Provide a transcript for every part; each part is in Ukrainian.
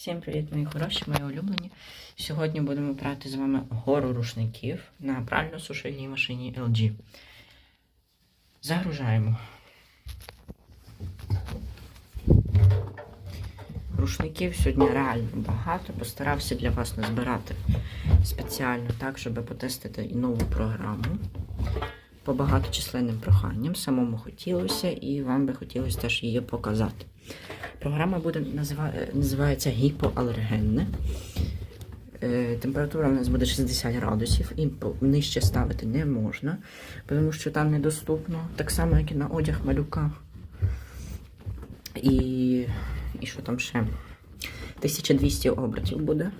Всім привіт, мої хороші, мої улюблені. Сьогодні будемо прати з вами гору рушників на прально сушильній машині LG. Загружаємо. Рушників сьогодні реально багато. Постарався для вас назбирати спеціально так, щоб потестити і нову програму. По багаточисленним проханням. Самому хотілося і вам би хотілося теж її показати. Програма буде назива... називається гіпоалергенне. Е, Температура у нас буде 60 градусів, і нижче ставити не можна, тому що там недоступно, так само, як і на одяг малюка. І, і що там ще? 1200 обертів буде.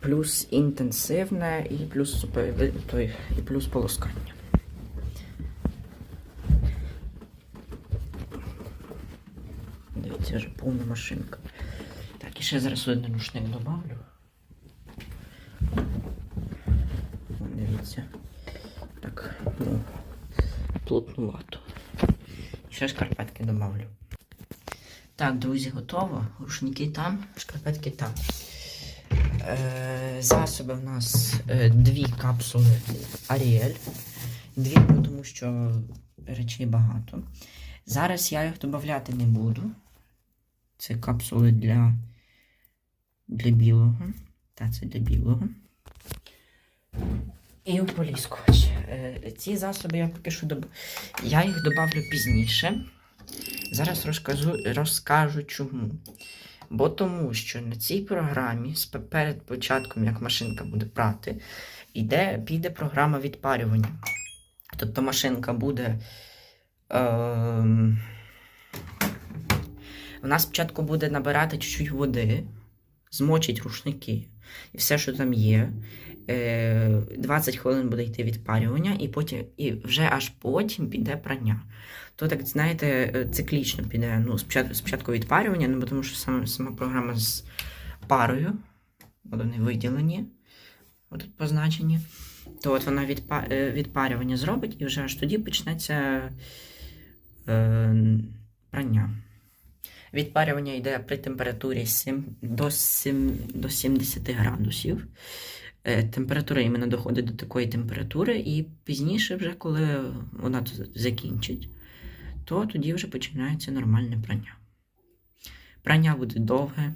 Плюс інтенсивне і плюс, і плюс полоскання. Дивіться, вже повна машинка. Так, і ще зараз один рушник добавлю. Дивіться. Так, ну, плотнувато. І ще шкарпетки добавлю. Так, друзі, готово. Рушники там, шкарпетки там. Е, засоби в нас е, дві капсули Ariel. Дві, тому що речей багато. Зараз я їх додати не буду. Це капсули для, для білого. Та це для білого. І ополіскувач. Е, Ці засоби я поки що доб... Я їх додавлю пізніше. Зараз розкажу, розкажу чому. Бо тому, що на цій програмі перед початком, як машинка буде прати, іде, піде програма відпарювання. Тобто машинка буде. Ем, вона спочатку буде набирати чуть-чуть води, змочить рушники і все, що там є. Е, 20 хвилин буде йти відпарювання, і потім і вже аж потім піде прання. То так, знаєте, е, циклічно піде. Ну, спочатку, спочатку відпарювання, ну, тому що сама, сама програма з парою, от вони виділені, отут позначені. То от вона відпа, е, відпарювання зробить, і вже аж тоді почнеться е, прання. Відпарювання йде при температурі 7, до, 7, до 70 градусів. Е, Температура іменно доходить до такої температури, і пізніше, вже коли вона закінчить, то тоді вже починається нормальне прання. Прання буде довге,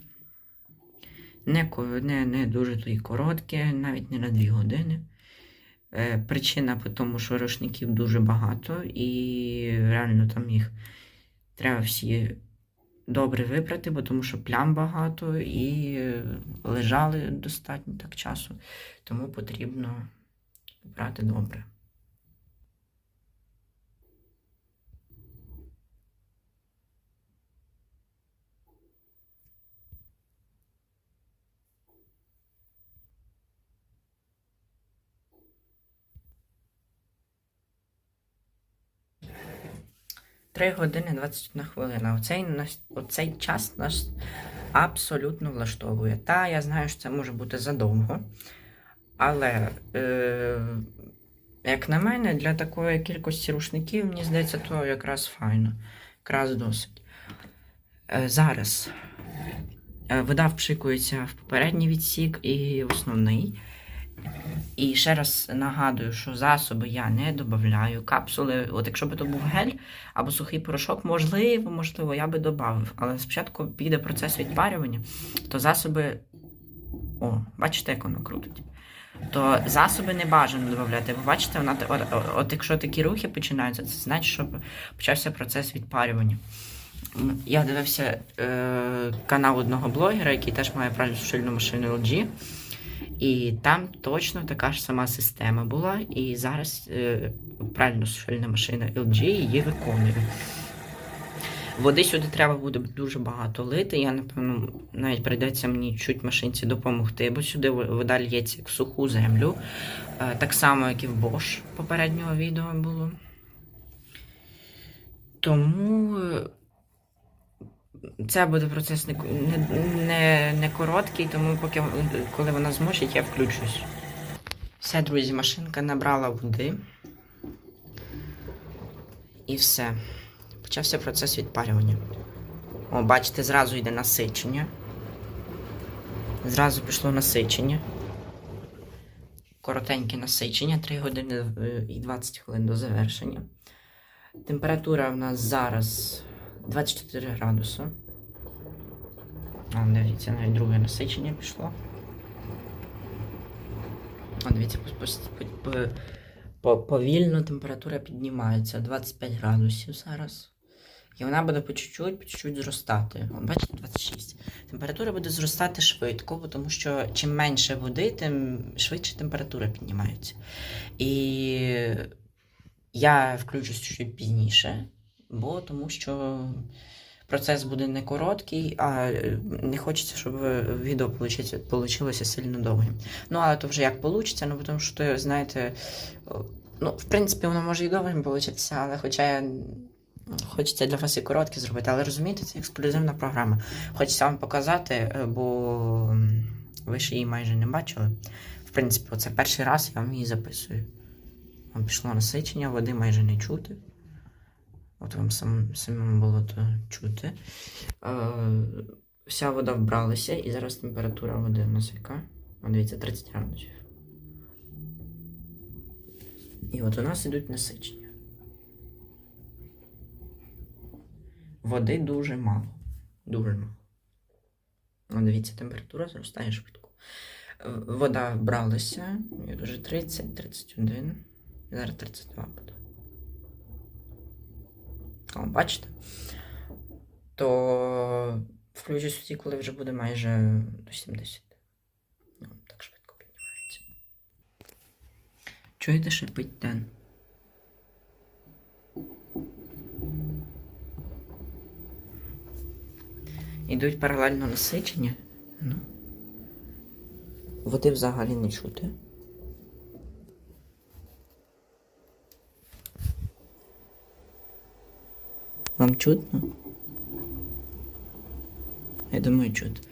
не, не, не дуже то й коротке, навіть не на 2 години. Е, Причина по тому, що рушників дуже багато, і реально там їх треба всі добре випрати, бо тому що плям багато і е, лежали достатньо так часу. Тому потрібно брати добре. Три години 21 хвилина. Оцей, оцей час нас абсолютно влаштовує. Та, я знаю, що це може бути задовго. Але, е, як на мене, для такої кількості рушників, мені здається, то якраз файно. Якраз досить. Е, зараз е, вода впшикується в попередній відсік і основний. І ще раз нагадую, що засоби я не додаю. Капсули, от якщо б то був гель або сухий порошок, можливо, можливо, я би додав. Але спочатку піде процес відпарювання, то засоби. О, бачите, як воно крутить. То засоби не бажано додати. Ви бачите, вона от, от, от якщо такі рухи починаються, це значить, що почався процес відпарювання. Я дивився е, канал одного блогера, який теж має правильну сушильну машину LG. І там точно така ж сама система була. І зараз е, правильно сушильна машина LG її виконує. Води сюди треба буде дуже багато лити. Я, напевно, навіть прийдеться мені чуть машинці допомогти, бо сюди вода лється в суху землю. Е, так само, як і в Bosch попереднього відео було. Тому е, це буде процес не, не, не, короткий, тому поки коли вона змочить, я включусь. Все, друзі, машинка набрала води. І все. Почався процес відпарювання. О, бачите, зразу йде насичення. Зразу пішло насичення. Коротеньке насичення, 3 години е, і 20 хвилин до завершення. Температура в нас зараз 24 градуси. О, дивіться, навіть друге насичення пішло. О, дивіться, по- по- по- по- повільно температура піднімається 25 градусів зараз. І вона буде по чуть-чуть, по чуть-чуть зростати. Бачите, 26. Температура буде зростати швидко, тому що чим менше води, тим швидше температура піднімається. І я включусь чуть пізніше, бо тому що процес буде не короткий, а е, не хочеться, щоб відео вийшло сильно довгим. Ну, але то вже як вийде, ну тому що, то, знаєте, ну, в принципі, воно може і довгим получитися, але хоча я. Хочеться для вас і коротке зробити, але розумієте, це ексклюзивна програма. Хочеться вам показати, е, бо ви ж її майже не бачили. В принципі, це перший раз я вам її записую. Вам пішло насичення, води майже не чути. От вам сам, самим було то чути. Е, вся вода вбралася, і зараз температура води у нас яка? О, дивіться, 30 градусів. І от у нас ідуть насичення. Води дуже мало. Дуже мало. О, дивіться, температура зростає швидко. Е, Вода вбралася, і от 30, 31, і зараз 32 буде. О, бачите? То включусь тоді, коли вже буде майже до 70. Ну, так швидко піднімається. Чуєте, шипить тен? Ідуть паралельно насичення. Ну. Води взагалі не чути. Вам чутно? Я думаю, чутно.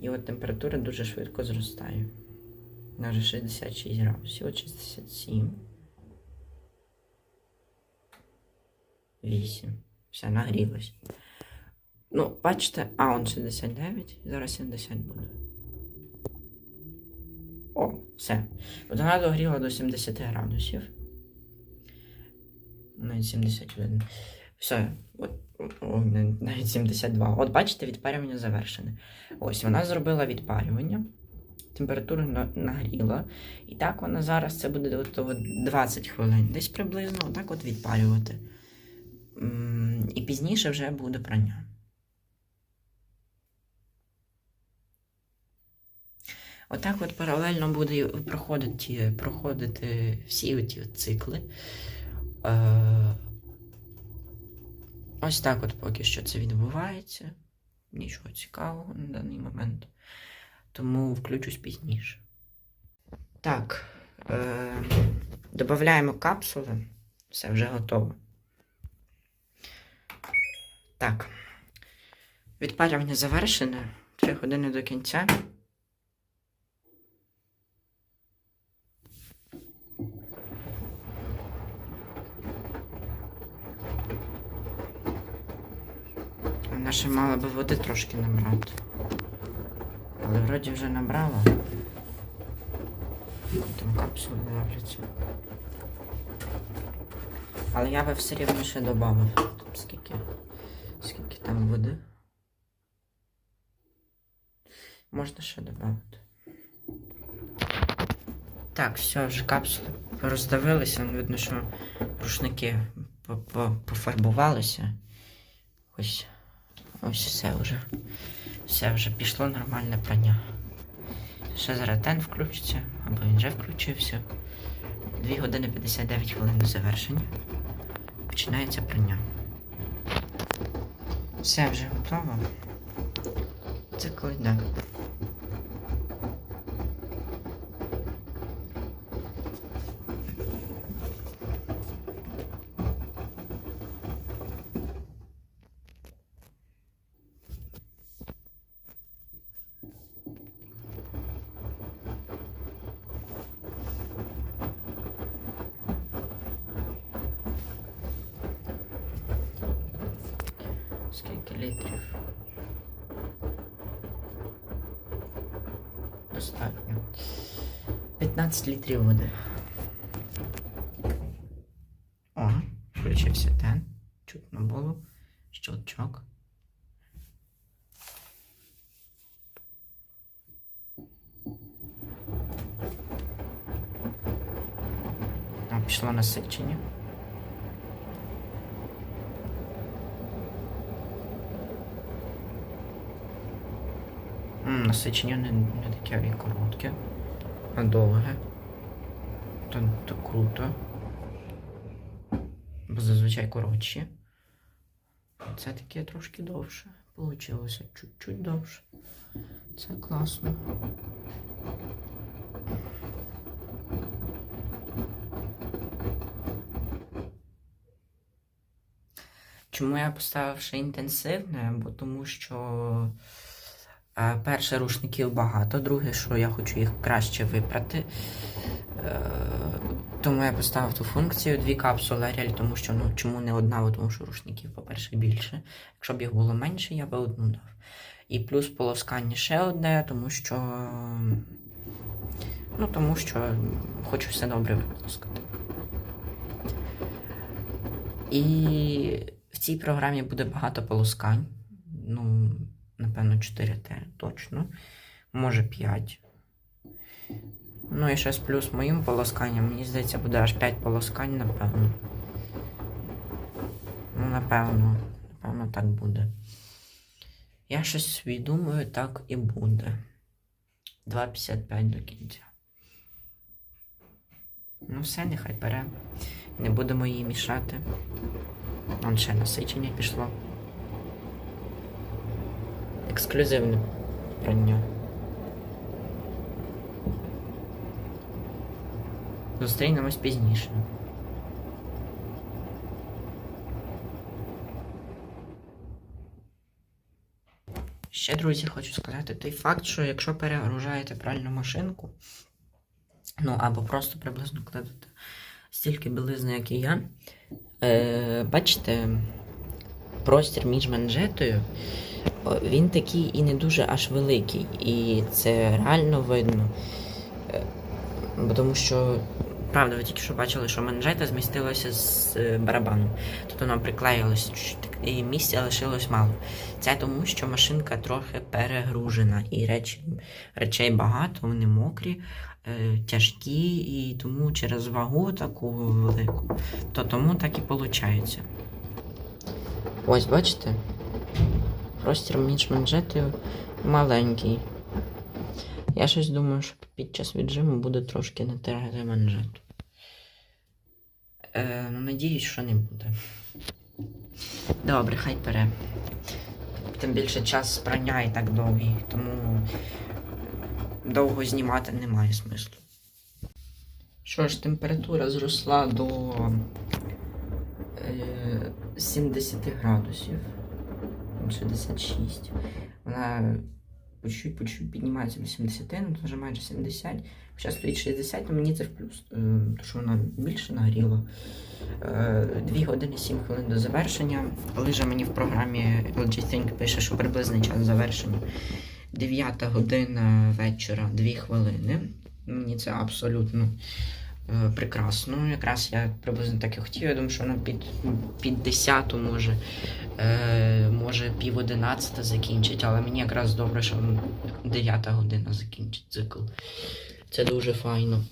І от температура дуже швидко зростає. Вона вже 66 градусів, от 67. 8. Все, нагрілось. Ну, бачите, а он 69, зараз 70 буде. О, все. От вона догріла до 70 градусів. Навіть 71. Все. От, навіть 72. От бачите, відпарювання завершене. Ось вона зробила відпарювання. Температуру нагріла. І так вона зараз це буде от 20 хвилин. Десь приблизно отак от відпарювати. І пізніше вже буде прання. Отак от паралельно буде проходити, проходити всі от цикли. Е, ось так от поки що це відбувається. Нічого цікавого на даний момент. Тому включусь пізніше. Так. Е, додаємо капсули. Все вже готово. Так. Відпалювання завершене. Три години до кінця. Вона ще мала би води трошки набрати. Але вроді вже набрала. Там капсули ловляться. Але я би все рівно ще додав. Скільки, скільки там води. Можна ще додати. Так, все, вже капсули роздавилися. Видно, що рушники по- по- пофарбувалися. Ось. Ось все вже. Все вже пішло нормальне прання. Ще зараз тен включиться, або він вже включився. 2 години 59 хвилин до завершення. Починається прання. Все вже готово. Це коли літрів. Літрів води. О, включився тен. Чутно було. Щелчок. А, пішло насичення. Насичення не, не таке коротке, а довге. То, то круто. Бо зазвичай коротші. Це таке трошки довше. Получилося чуть-чуть довше. Це класно. Чому я поставив ще інтенсивне? Бо тому що е, перше рушників багато, друге, що я хочу їх краще випрати. Тому я поставив ту функцію дві капсули Ariel, тому що ну чому не одна, тому що рушників, по-перше, більше. Якщо б їх було менше, я би одну дав. І плюс полоскання ще одне, тому що. Ну, тому що хочу все добре виполоскати. І в цій програмі буде багато полоскань. Ну, напевно, 4Т точно. Може 5. Ну і ще з плюс моїм полосканням, мені здається, буде аж 5 полоскань, напевно. Ну, напевно, напевно, так буде. Я щось собі думаю, так і буде. 2,55 до кінця. Ну, все, нехай бере. Не будемо її мішати. Вон ще насичення пішло. Ексклюзивне прання. Зустрінемось пізніше. Ще, друзі, хочу сказати той факт, що якщо перегружаєте пральну машинку, ну або просто приблизно кладете стільки білизни, як і я, е, бачите, простір між манжетою, він такий і не дуже аж великий. І це реально видно. Е, тому що, правда, ви тільки що бачили, що манжета змістилася з е, барабаном. Тобто воно приклеїлося і місця лишилось мало. Це тому, що машинка трохи перегружена, і речі, речей багато, вони мокрі, е, тяжкі, і тому через вагу таку велику, то тому так і виходить. Ось, бачите? Простір між манжетою маленький. Я щось думаю, що під час віджиму буде трошки натирати манжету. Е, ну, надіюсь, що не буде. Добре, хай пере. Тим більше час прання і так довгий, тому довго знімати немає смислу. Що ж, температура зросла до е, 70 градусів. 66. Вона по чуть по чуть піднімається до 70, ну вже майже 70. Хоча стоїть 60, то мені це в плюс, е, тому що вона більше нагріла. 2 години 7 хвилин до завершення. Лиже мені в програмі LG Think пише, що приблизний час завершення. 9 година вечора 2 хвилини. Мені це абсолютно е, прекрасно. Якраз я приблизно так і хотів. Я думаю, що вона під, під 10 може, е, може пів 11 закінчить, але мені якраз добре, що 9 година закінчить цикл. Це дуже файно.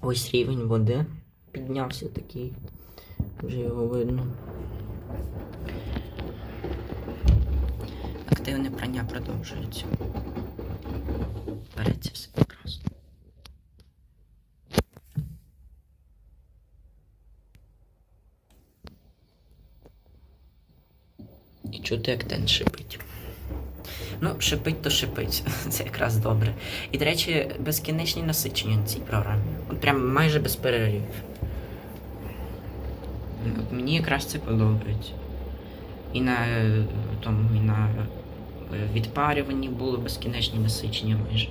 Ось рівень води піднявся такий. Вже його видно. Активне прання продовжується. Береться все прекрасно. І чути, як тен шипить. Ну, шипить то шипить. Це якраз добре. І, до речі, безкінечні насичення на цій програмі. От прям майже без перерив. От мені якраз це подобається. І на е, тому, і на е, відпарюванні було безкінечні насичення майже.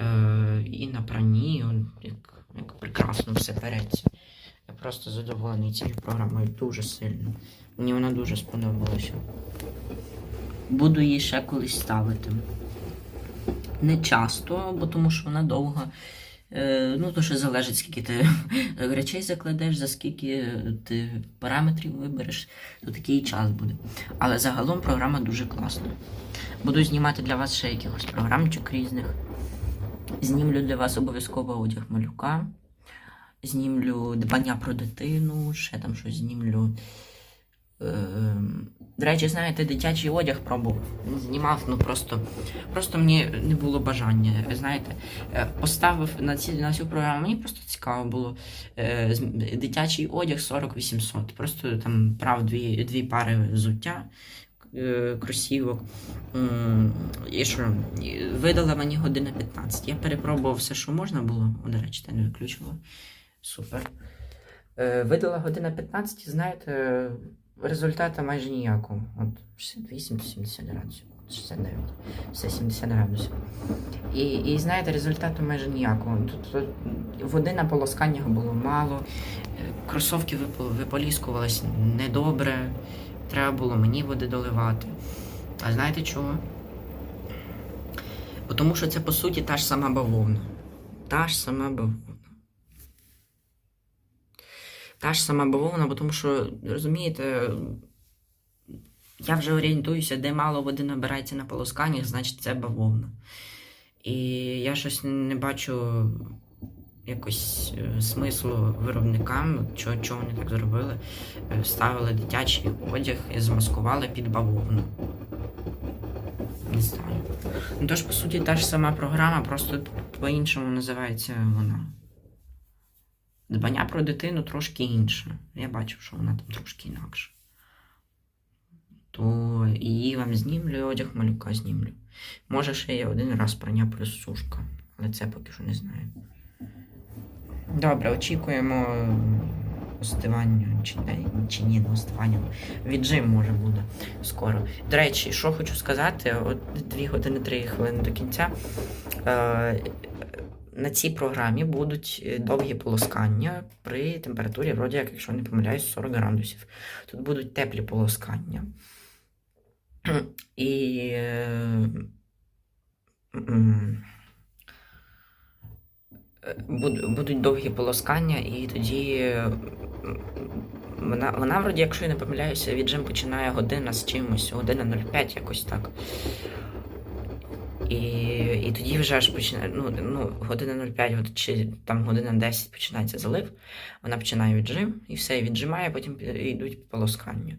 Е, і на пранні, як, як прекрасно все береться. Просто задоволений цією програмою дуже сильно. Мені вона дуже сподобалася. Буду її ще колись ставити. Не часто, бо тому що вона довга. Е, ну, то що залежить, скільки ти речей закладеш, за скільки ти параметрів вибереш, то такий час буде. Але загалом програма дуже класна. Буду знімати для вас ще якихось програмчик різних. Знімлю для вас обов'язково одяг малюка. Знімлю дбання про дитину, ще там щось знімлю. Е, до речі, знаєте, дитячий одяг пробував. Знімав, ну просто, просто мені не було бажання. Знаєте, Е, поставив на, ці, на цю програму, мені просто цікаво було. Е, Дитячий одяг 40 800. Просто там брав дві, дві пари взуття, е, кросівок. І що? Видала мені година 15. Я перепробував все, що можна було. До речі, ти не виключила. Супер. Е, Видала година 15, знаєте, результату майже ніякого. От 68-70 градусів. 69. Все 70 градусів. І, і знаєте, результату майже ніякого. Тут, тут води на полосканнях було мало, е, кросовки виполіскувались недобре. Треба було мені води доливати. А знаєте чого? Бо Тому що це по суті та ж сама бавовна. Та ж сама бавовна. Та ж сама бавовна, бо тому що, розумієте, я вже орієнтуюся, де мало води набирається на полосканнях, значить це бавовна. І я щось не бачу якось е, смислу виробникам, чого, чого вони так зробили. Е, Вставили дитячий одяг і замаскували під бавовну. Не знаю. Ну, тож, по суті, та ж сама програма, просто по-іншому називається вона. Дбання про дитину трошки інше. Я бачив, що вона там трошки інакше. То її вам знімлю, одяг малюка знімлю. Може, ще є один раз прання плюс сушка, але це поки що не знаю. Добре, очікуємо остивання, чи, чи ні, не остивання. Віджим може буде скоро. До речі, що хочу сказати, от 2 години 3 хвилини до кінця. Е, на цій програмі будуть е, довгі полоскання при температурі, вроді як, якщо не помиляюсь, 40 градусів. Тут будуть теплі полоскання. І. е, е, буд- Будуть довгі полоскання, і тоді вона, вона вроді, якщо я не помиляюся, віджим починає година з чимось, година 05, якось так. І, і тоді вже аж починає, ну, ну, година 05, год- чи там година 10 починається залив, вона починає віджим і все, віджимає, потім йдуть полоскання.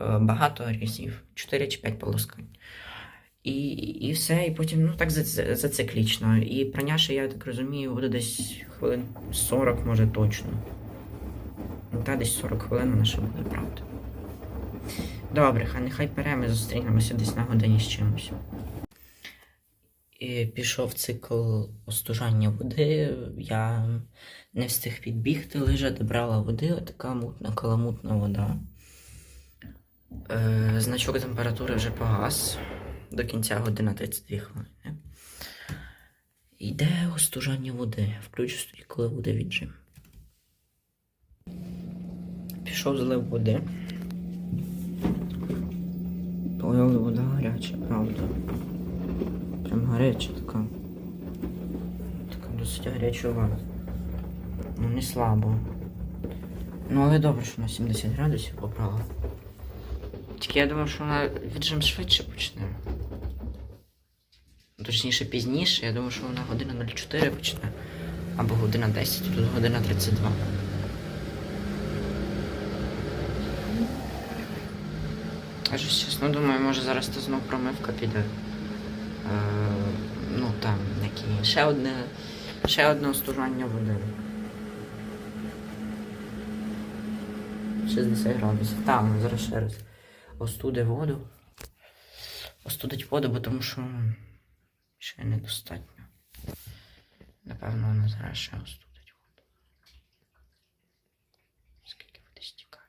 Е, Багато разів, 4 чи 5 полоскань. І, і все, і потім, ну так зациклічно. І прання ще, я так розумію, буде десь хвилин 40, може точно. Та десь 40 хвилин вона ще буде, правда. Добре, хай нехай пере, ми зустрінемося десь на годині з чимось. І пішов цикл остужання води. Я не встиг підбігти, лише добрала води, така мутна, каламутна вода. Е, значок температури вже погас до кінця година 32 хвилини. Йде остужання води. Включу тоді, коли буде віджим. Пішов злив води. Ой, вода гаряча, правда. Прям гаряча така. Така досить гарячова. Ну, не слабо. Ну, але добре, що на 70 градусів попала. Тільки я думав, що вона віджим швидше почне. Ну, Точніше, пізніше. Я думав, що вона година 04 почне. Або година 10, тут година 32. Я щось чесно думаю, може зараз то знов промивка піде. Які. Ще одне. Ще одне остужання води. 60 градусів. Так, ну, зараз ще раз. Остуди воду. Остудить воду, бо тому що ще недостатньо. Напевно, вона зараз ще остудить воду. Скільки води стікає.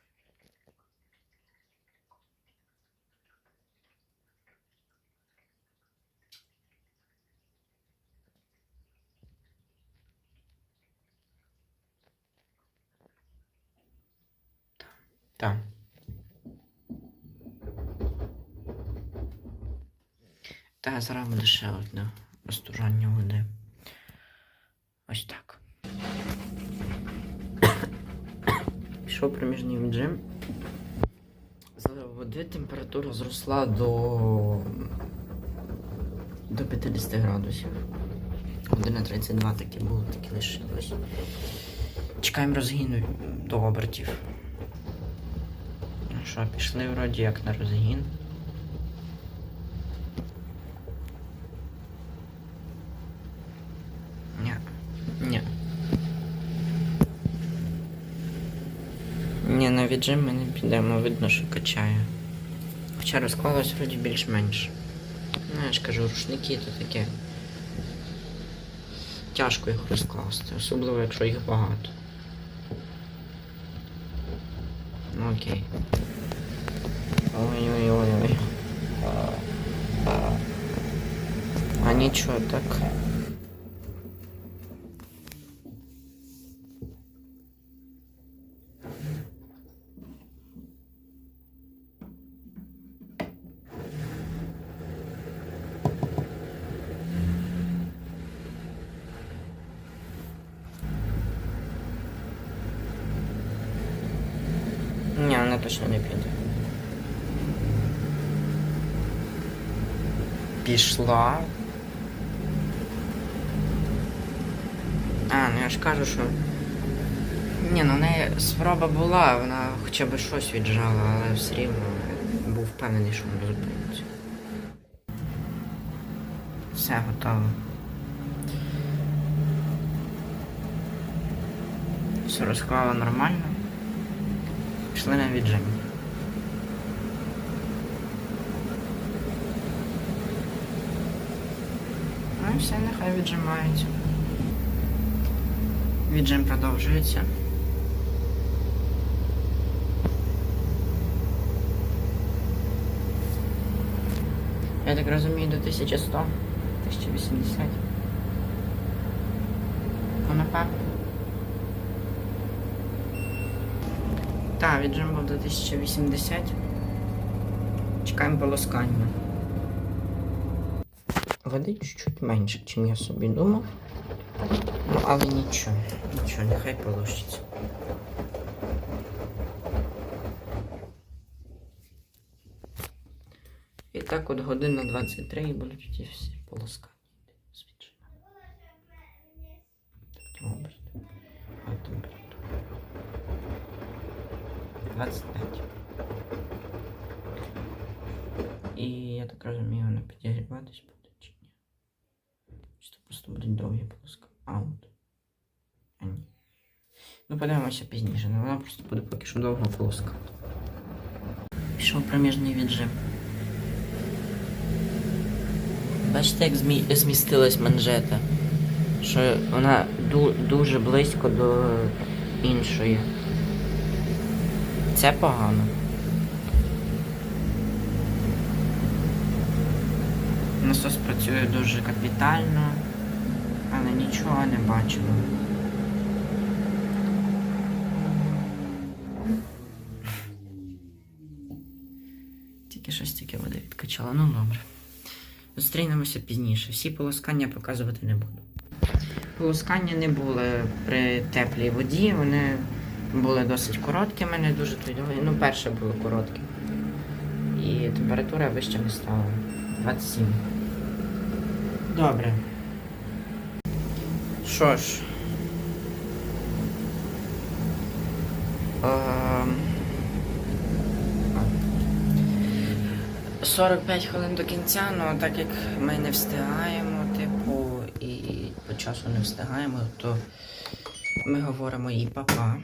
Так. Та зараз буде ще одне остужання води. Ось так. Пішов проміжний віджим. Залив води, температура зросла до, до 50 градусів. Година 32 таки було, таки лишилось. Чекаємо розгіну до обертів. Що, пішли вроді як на розгін. Ні, на віджим ми не підемо, видно, що качає. Хоча розклалось вроді більш-менш. Ну, я ж кажу, рушники то таке. Тяжко їх розкласти, особливо якщо їх багато. Ну окей. Ой-ой-ой-ой. А нічого так. Ні, вона точно не піде. Пішла. А, ну я ж кажу, що. Ні, ну в неї спроба була, вона хоча б щось віджала, але все рівно був впевнений, що вона зупиниться. Все готово. Все розклала нормально. Пішли на віджим. Ну і все, нехай віджимається. Віджим продовжується. Я так розумію, до 1100, 1080. Ну. Так, віджим був до 1080. Чекаємо полоскання. Води чуть-чуть менше, ніж я собі думав. Ну, але нічого, нічого, нехай полощиться. І так от година 23 і будуть ті всі полоскання. Звідчина. Добре. 25. І я так розумію, вона підігріватись? Просто будуть довгі полоска? Аут. А ні. Ну, подивимося пізніше, але вона просто буде поки що довго полоска. Пішов проміжний віджим. Бачите, як змі... змістилась манжета? Що вона ду- дуже близько до іншої. Це погано. Насос працює дуже капітально, але нічого не бачимо. Тільки щось таке води відкачало. Ну добре. Зустрінемося пізніше. Всі полоскання показувати не буду. Полоскання не були при теплій воді, вони були досить короткими, не дуже довгі. Ну, перше було коротке. І температура вище не стала. 27. Добре. Що ж. Ем... 45 хвилин до кінця, ну так як ми не встигаємо, типу, і по часу не встигаємо, то ми говоримо і папа.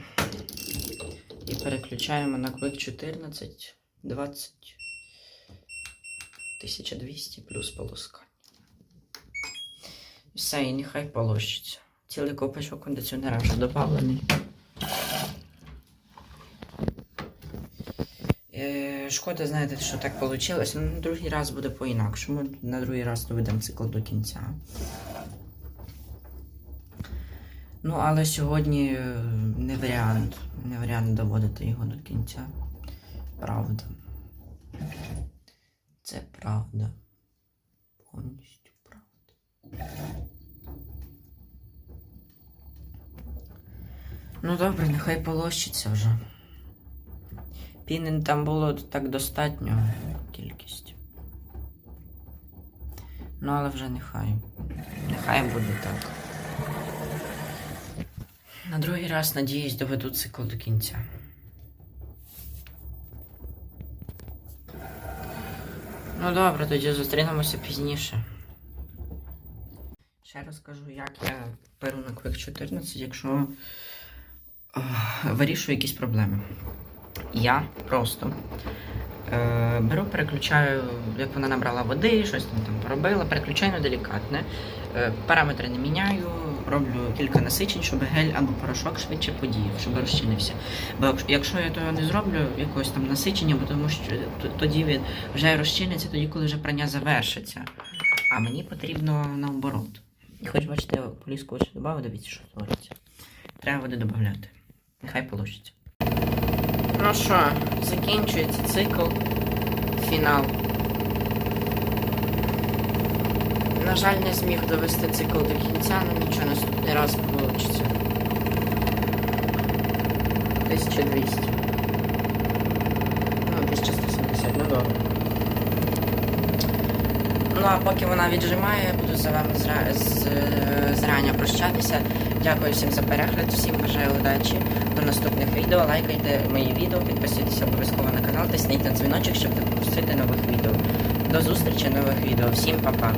І переключаємо на клик 14, 20, 1200 плюс полоскання. Все, і нехай полощиться. Цілий копачок кондиціонера вже додавлений. Е, Шкода, знаєте, що так вийшло. Ну, на другий раз буде по-інакшому. На другий раз доведемо цикл до кінця. Ну, але сьогодні е, не варіант. Не варіант доводити його до кінця. правда. Це правда. Повністю правда. Ну добре, нехай полощиться вже. Пінен там було так достатньо кількість. Ну, але вже нехай. Нехай буде так. На другий раз, надіюсь, доведу цикл до кінця. Ну добре, тоді зустрінемося пізніше. Ще розкажу, як я беру на Quick 14, якщо вирішую якісь проблеми. Я просто е, беру, переключаю, як вона набрала води, щось там, там поробила, переключаю на делікатне. Е, параметри не міняю, роблю кілька насичень, щоб гель або порошок швидше подіяв, щоб розчинився. Бо якщо- я того не зроблю, якогось там насичення, бо тому що тоді він вже розчиниться, тоді, коли вже прання завершиться. А мені потрібно наоборот. І хоч бачите, поліску ось додав, дивіться, що твориться. Треба води додати. Нехай получиться. Ну що, закінчується цикл. Фінал. На жаль, не зміг довести цикл до кінця, але нічого наступний раз вийде. 1200. Ну, 1170, ну добре. Ну а поки вона віджимає, я буду за вами зра... з... зрання прощатися. Дякую всім за перегляд, всім бажаю удачі. Наступних відео. Лайкайте мої відео, підписуйтесь обов'язково на канал, тисніть на дзвіночок, щоб не пропустити нових відео. До зустрічі нових відео. Всім па-па!